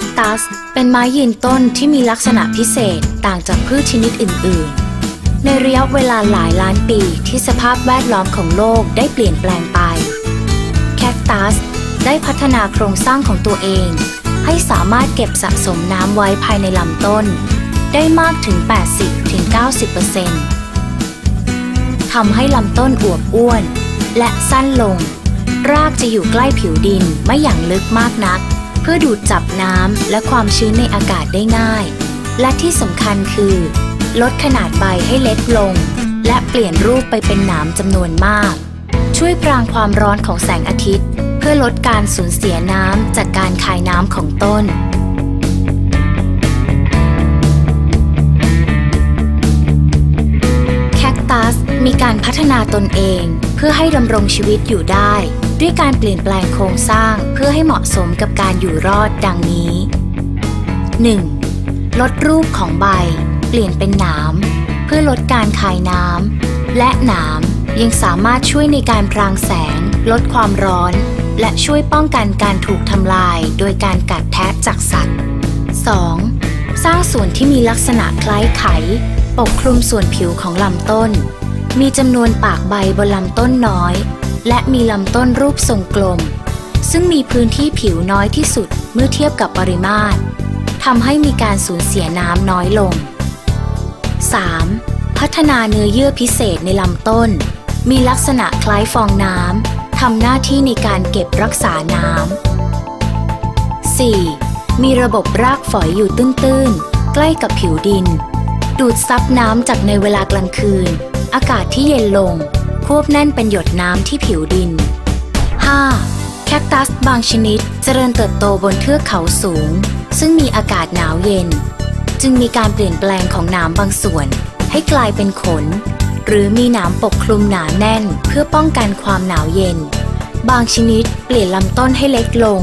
คคตัส เป็นไม้ยืนต้นที่มีลักษณะพิเศษต่างจากพืชชนิดอื่น ๆ ในระยะเวลาหลายล้านปีที่สภาพแวดล้อมของโลกได้เปลี่ยนแปลงไป แคคตัส ได้พัฒนาโครงสร้างของตัวเอง ให้สามารถเก็บสะสมน้ำไว้ภายในลำต้น ได้มากถึง 80-90%ทำให้ลำต้นอวบอ้วน และสั้นลง รากจะอยู่ใกล้ผิวดินไม่อย่างลึกมากนัก เพื่อดูดจับน้ำและความชื้นในอากาศได้ง่าย และที่สำคัญคือ ลดขนาดใบให้เล็กลง และเปลี่ยนรูปไปเป็นหนามจำนวนมาก ช่วยพรางความร้อนของแสงอาทิตย์ เพื่อลดการสูญเสียน้ำจากการคายน้ำของต้นแคคตัสมีการพัฒนาตนเองเพื่อให้ดำรงชีวิตอยู่ได้ ด้วยการเปลี่ยนแปลงโครงสร้างเพื่อให้เหมาะสมกับการอยู่รอดดังนี้ 1. ลดรูปของใบ เปลี่ยนเป็นหนามเพื่อลดการคายน้ำและหนามยังสามารถช่วยในการพรางแสง ลดความร้อน และช่วยป้องกันการถูกทำลายโดยการกัดแทะจากสัตว์ 2. สร้างส่วนที่มีลักษณะคล้ายไข ปกคลุมส่วนผิวของลำต้น มีจำนวนปากใบบนลำต้นน้อย และมีลำต้นรูปทรงกลม ซึ่งมีพื้นที่ผิวน้อยที่สุดเมื่อเทียบกับปริมาตรทำให้มีการสูญเสียน้ำน้อยลง 3. พัฒนาเนื้อเยื่อพิเศษในลำต้น มีลักษณะคล้ายฟองน้ำทำหน้าที่ในการเก็บรักษาน้ำ 4. มีระบบรากฝอยอยู่ตื้นๆ ใกล้กับผิวดิน ดูดซับน้ำจากในเวลากลางคืน อากาศที่เย็นลง ควบแน่นเป็นหยดน้ำที่ผิวดิน 5. แคคตัสบางชนิดเจริญเติบโตบนเทือกเขาสูง ซึ่งมีอากาศหนาวเย็น จึงมีการเปลี่ยนแปลงของหนามบางส่วน ให้กลายเป็นขน หรือมีหนามปกคลุมหนาแน่นเพื่อป้องกันความหนาวเย็น บางชนิดเปลี่ยนลำต้นให้เล็กลง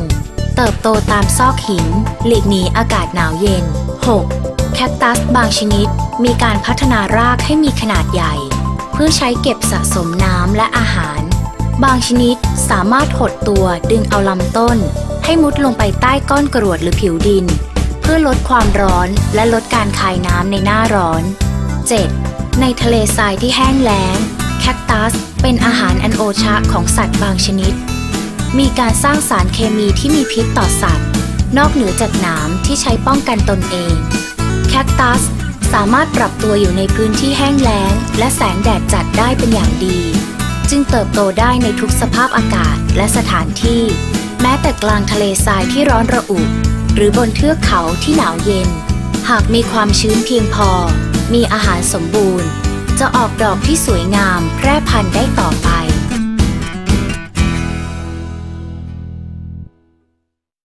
เติบโตตามซอกหิน หลีกหนีอากาศหนาวเย็น 6. แคคตัสบางชนิดมีการพัฒนารากให้มีขนาดใหญ่ พื่อใช้เก็บสะสมน้ำและอาหาร บางชนิดสามารถหดตัวดึงเอาลำต้น ให้มุดลงไปใต้ก้อนกรวดหรือผิวดิน เพื่อลดความร้อนและลดการคายน้ำในหน้าร้อน 7. ในทะเลทรายที่แห้งแล้ง แคคตัส เป็นอาหารอันโอชะของสัตว์บางชนิด มีการสร้างสารเคมีที่มีพิษต่อสัตว์ นอกเหนือจากหนามที่ใช้ป้องกันตนเอง แคคตัส สามารถปรับตัวอยู่ในพื้นที่แห้งแล้ง และแสงแดดจัดได้เป็นอย่างดี จึงเติบโตได้ในทุกสภาพอากาศและสถานที่ แม้แต่กลางทะเลทรายที่ร้อนระอุ หรือบนเทือกเขาที่หนาวเย็น หากมีความชื้นเพียงพอ มีอาหารสมบูรณ์ จะออกดอกที่สวยงามแพร่พันธุ์ได้ต่อไป